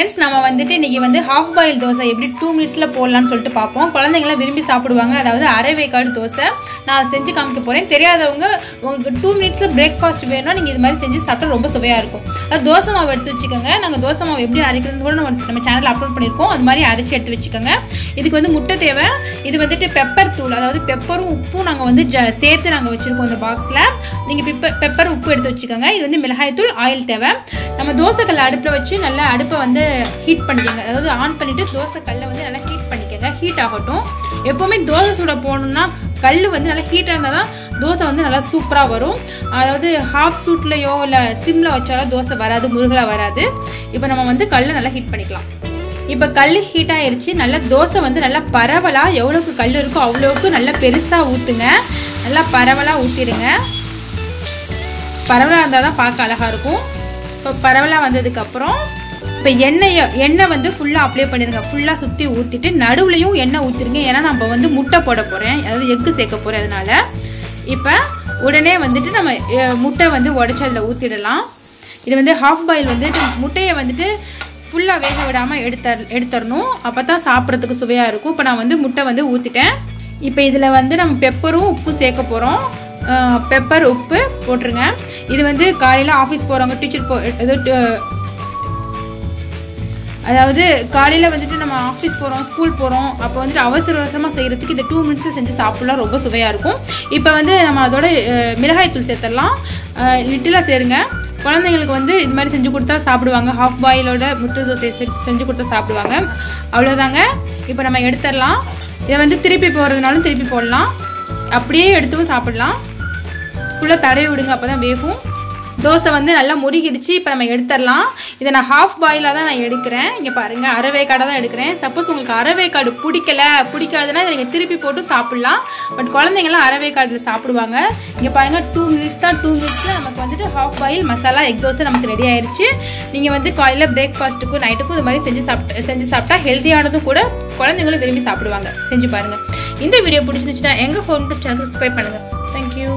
Friends நம்ம வந்துட்டு இன்றைக்கி வந்து ஹாஃப் பாயில் தோசை எப்படி டூ மினிட்ஸில் போடலான்னு சொல்லிட்டு பார்ப்போம். குழந்தைங்களாம் விரும்பி சாப்பிடுவாங்க. அதாவது அரை வேக்காடு தோசை. நான் செஞ்சு காமிக்க போகிறேன் தெரியாதவங்க உங்களுக்கு டூ மினிட்ஸில் பிரேக்ஃபாஸ்ட் வேணும்னா நீங்கள் இது மாதிரி செஞ்சு சாப்பிட்டா ரொம்ப சுவையாக இருக்கும். அது தோசை மாவு எடுத்து வச்சுக்கோங்க. நாங்கள் தோசை மாவு எப்படி அரைக்கிறதுன்னு கூட நம்ம நம்ம சேனலில் அப்லோட் பண்ணியிருக்கோம். அது மாதிரி அரைச்சி எடுத்து வச்சுக்கோங்க. இதுக்கு வந்து முட்டை தேவை. இது வந்துட்டு பெப்பர் தூள் அதாவது பெப்பரும் உப்பும் நாங்கள் வந்து ஜ சேர்த்து நாங்கள் வச்சுருக்கோம் இந்த பாக்ஸில் நீங்கள் பெப்பர் பெப்பர் உப்பு எடுத்து வச்சுக்கோங்க. இது வந்து மிளகாய் தூள் ஆயில் தேவை. நம்ம தோசைக்கல்லை அடுப்பில் வச்சு நல்லா அடுப்பை வந்து ஹீட் பண்ணிக்கோங்க. அதாவது ஆன் பண்ணிவிட்டு தோசைக்கல்லை வந்து நல்லா ஹீட் பண்ணிக்கோங்க. ஹீட் ஆகட்டும். எப்போவுமே தோசை சுட போகணுன்னா கல் வந்து நல்லா ஹீட்டாக இருந்தால் தான் தோசை வந்து நல்லா சூப்பராக வரும். அதாவது ஹாஃப் சூட்லேயோ இல்லை சிம்மில் வச்சாலோ தோசை வராது முருகலாக வராது. இப்போ நம்ம வந்து கல்லை நல்லா ஹீட் பண்ணிக்கலாம். இப்போ கல் ஹீட் ஆயிருச்சு. நல்லா தோசை வந்து நல்லா பரவலாக எவ்வளோக்கு கல் இருக்கோ அவ்வளோக்கு நல்லா பெருசாக ஊற்றுங்க நல்லா பரவலாக ஊற்றிடுங்க பரவலாக இருந்தால் தான் பார்க்க அழகாக இருக்கும். இப்போ பரவலாக வந்ததுக்கப்புறம் இப்போ எண்ணெயை எண்ணெய் வந்து ஃபுல்லாக அப்ளை பண்ணிடுங்க. ஃபுல்லாக சுற்றி ஊற்றிட்டு நடுவுலையும் எண்ணெய் ஊற்றிருங்க ஏன்னா நம்ம வந்து முட்டை போட போகிறேன் அதாவது எக்கு சேர்க்க போகிறேன் அதனால். இப்போ உடனே வந்துட்டு நம்ம முட்டை வந்து உடச்சி அதில் ஊற்றிடலாம் இது வந்து ஹாஃப் பாயில் வந்துட்டு முட்டையை வந்துட்டு ஃபுல்லாக வேக விடாமல் எடுத்தர் எடுத்துடணும் அப்போ தான் சாப்பிட்றதுக்கு சுவையாக இருக்கும். இப்போ நான் வந்து முட்டை வந்து ஊற்றிட்டேன் இப்போ இதில் வந்து நம்ம பெப்பரும் உப்பும் சேர்க்க போகிறோம் பெப்பர் உப்பு போட்டுருங்க. இது வந்து காலையில் ஆஃபீஸ் போகிறவங்க டீச்சர் போ ஏதோ அதாவது காலையில் வந்துட்டு நம்ம ஆஃபீஸ் போகிறோம் ஸ்கூல் போகிறோம் அப்போ வந்துட்டு அவசர அவசரமாக செய்கிறதுக்கு இந்த டூ மினிட்ஸில் செஞ்சு சாப்பிட்லாம். ரொம்ப சுவையாக இருக்கும். இப்போ வந்து நம்ம அதோட மிளகாய்த்தூள் மிளகாய் தூள் சேர்த்துடலாம் லிட்டிலாக சேருங்க. குழந்தைங்களுக்கு வந்து இது மாதிரி செஞ்சு கொடுத்தா சாப்பிடுவாங்க. ஹாஃப் பாயிலோட முட்டை தோசை செஞ்சு கொடுத்தா சாப்பிடுவாங்க. அவ்வளோதாங்க இப்போ நம்ம எடுத்துடலாம். இதை வந்து திருப்பி போகிறதுனாலும் திருப்பி போடலாம். அப்படியே எடுத்தும் சாப்பிடலாம். ஃபுல்லாக தடவி விடுங்க. அப்போ தான் வேகும். தோசை வந்து நல்லா முருகிடுச்சு இப்போ நம்ம எடுத்துடலாம். இதை நான் ஹாஃப் பாயிலாக தான் நான் எடுக்கிறேன். இங்கே பாருங்கள் அரவேக்காடை தான் எடுக்கிறேன். சப்போஸ் உங்களுக்கு அரவேக்காடு பிடிக்கல பிடிக்காதுன்னா இதை நீங்கள் திருப்பி போட்டு சாப்பிட்லாம். பட் குழந்தைங்கலாம் அரவேக்காடில் சாப்பிடுவாங்க. இங்கே பாருங்கள் டூ மினிட்ஸ் தான் டூ மினிட்ஸில் நமக்கு வந்துட்டு half boil masala egg dosa நமக்கு ரெடி ஆயிடுச்சு நீங்கள் வந்து காலையில் பிரேக்ஃபாஸ்ட்டுக்கும் நைட்டுக்கும் இது மாதிரி செஞ்சு சாப்பிட்டு செஞ்சு சாப்பிட்டா ஹெல்த்தியானதும் கூட குழந்தைங்களும் விரும்பி சாப்பிடுவாங்க. செஞ்சு பாருங்கள் இந்த வீடியோ பிடிச்சிருந்துச்சுன்னா எங்கள் ஹோம் சேனல் சப்ஸ்கிரைப் பண்ணுங்கள் தேங்க்யூ